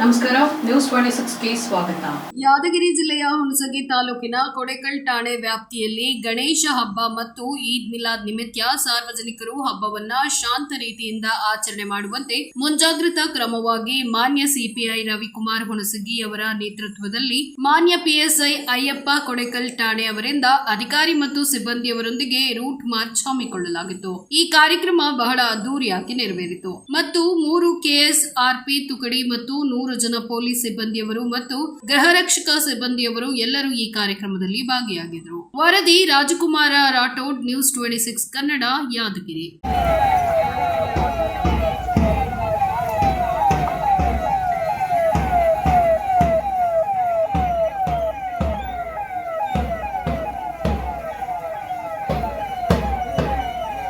ನಮಸ್ಕಾರ news twenty ಸ್ವಾಗತ. ಯಾದಗಿರಿ ಜಿಲ್ಲೆಯ ಹುಣಸಗಿ ತಾಲೂಕಿನ ಕೊಡೆಕಲ್ ಠಾಣೆ ವ್ಯಾಪ್ತಿಯಲ್ಲಿ ಗಣೇಶ ಹಬ್ಬ ಮತ್ತು ಈದ್ ಮಿಲಾದ್ ನಿಮಿತ್ತ ಸಾರ್ವಜನಿಕರು ಹಬ್ಬವನ್ನ ಶಾಂತ ರೀತಿಯಿಂದ ಆಚರಣೆ ಮಾಡುವಂತೆ ಮುಂಜಾಗ್ರತಾ ಕ್ರಮವಾಗಿ ಮಾನ್ಯ ಸಿಪಿಐ ರವಿಕುಮಾರ್ ಹುಣಸಗಿ ಅವರ ನೇತೃತ್ವದಲ್ಲಿ ಮಾನ್ಯ ಪಿಎಸ್ಐ ಅಯ್ಯಪ್ಪ ಕೊಡೆಕಲ್ ಠಾಣೆ ಅವರಿಂದ ಅಧಿಕಾರಿ ಮತ್ತು ಸಿಬ್ಬಂದಿಯವರೊಂದಿಗೆ ರೂಟ್ ಮಾರ್ಚ್ ಹಮ್ಮಿಕೊಳ್ಳಲಾಗಿತ್ತು. ಈ ಕಾರ್ಯಕ್ರಮ ಬಹಳ ಅದ್ದೂರಿಯಾಗಿ ನೆರವೇರಿತು. ಮತ್ತು ಮೂರು ಕೆಎಸ್ಆರ್ಪಿ ತುಕಡಿ ಮತ್ತು ನೂರು ಜನ ಪೊಲೀಸ್ ಸಿಬ್ಬಂದಿಯವರು ಮತ್ತು ಗೃಹ ರಕ್ಷಕ ಸಿಬ್ಬಂದಿಯವರು ಎಲ್ಲರೂ ಈ ಕಾರ್ಯಕ್ರಮದಲ್ಲಿ ಭಾಗಿಯಾಗಿದ್ದರು. ವರದಿ Rajkumar Rathod, news twenty six, Kannada, Yadgiri.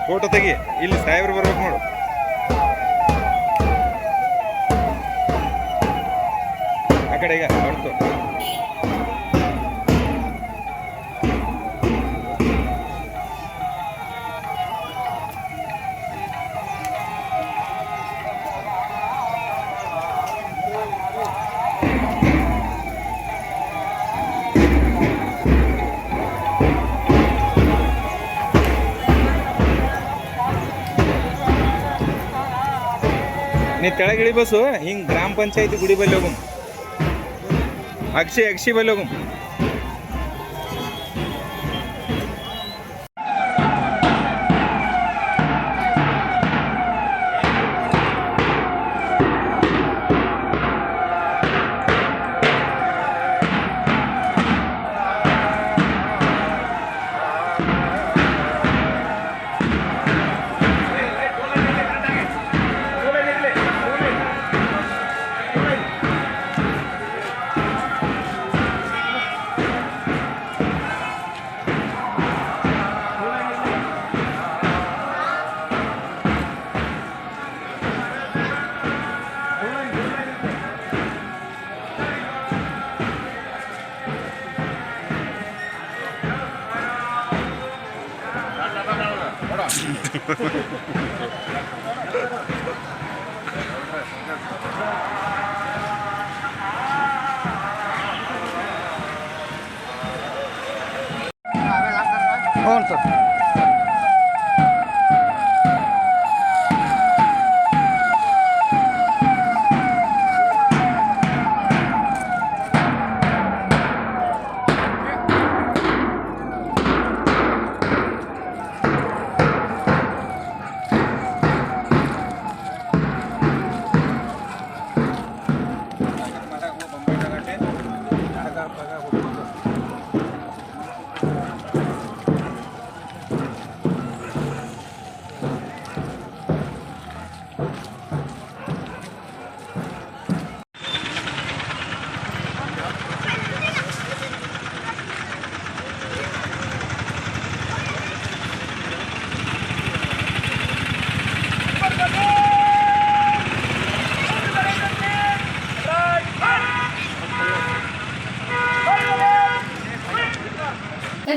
Photo ತೆಗಿ. ಇಲ್ಲಿ ಸಾಹೇಬ್ರು ಬರ್ಬೇಕು ನೋಡು. ಕಡೆ ಈಗ ಹೊರತು ನೀ ತೆಳಗಿಳಿ ಬಸ್ಸು ಹಿಂಗೆ ಗ್ರಾಮ ಪಂಚಾಯತಿ ಗುಡಿ ಬಲ್ಲಿ ಹೋಗಮ್ अक्षय अक्षय भाई लोगों Pronto.